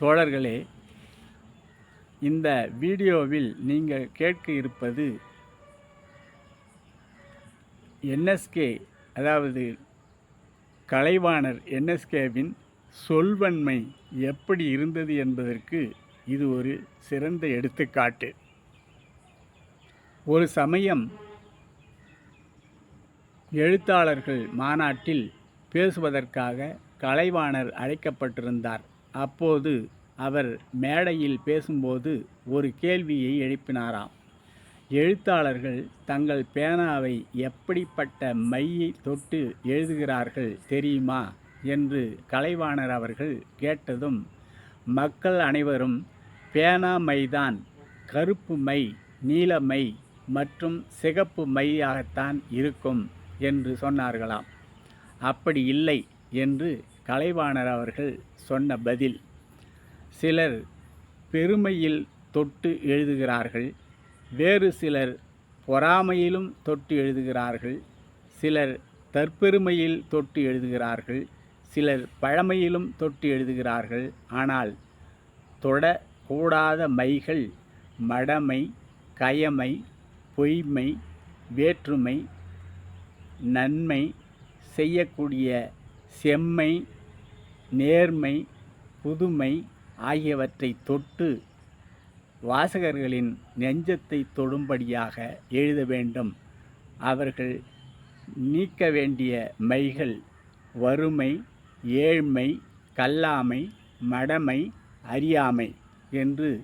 தோழர்களே இந்த வீடியோவில் நீங்கள் கேட்க இருப்பது என்எஸ்கே அதாவது கலைவாணர் என்எஸ்கேவின் சொல்வன்மை எப்படி இருந்தது என்பதற்கு இது ஒரு சிறந்த எடுத்துக்காட்டு. ஒரு சமயம் எழுத்தாளர்கள் மாநாட்டில் பேசுவதற்காக கலைவாணர் அழைக்கப்பட்டிருந்தார். அப்போது அவர் மேடையில் பேசும்போது ஒரு கேள்வியை எழுப்பினாராம். எழுத்தாளர்கள் தங்கள் பேனாவை எப்படிப்பட்ட மையை தொட்டு எழுதுகிறார்கள் தெரியுமா? என்று கலைவாணர் அவர்கள் கேட்டதும் மக்கள் அனைவரும் பேனா மைதான் கருப்பு மை நீல மை மற்றும் சிகப்பு மையாகத்தான் இருக்கும் என்று சொன்னார்களாம். அப்படி இல்லை என்று கலைவாணர் அவர்கள் சொன்ன பதில் சிலர் பெருமையில் தொட்டு எழுதுகிறார்கள் வேறு சிலர் பொறாமையிலும் தொட்டு எழுதுகிறார்கள் சிலர் தற்பெருமையில் தொட்டு எழுதுகிறார்கள் சிலர் பழமையிலும் தொட்டு எழுதுகிறார்கள். ஆனால் தொடக்கூடாத மைகள் மடமை கயமை பொய்மை வேற்றுமை நன்மை செய்யக்கூடிய செம்மை நேர்மை புதுமை ஆகியவற்றை தொட்டு வாசகர்களின் நெஞ்சத்தை தொடும்படியாக எழுத வேண்டும். அவர்கள் நீக்க வேண்டிய மைகள் வறுமை ஏழ்மை கல்லாமை மடமை அறியாமை என்று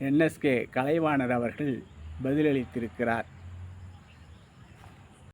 என்எஸ்கே கலைவாணர் அவர்கள் பதிலளித்திருக்கிறார்.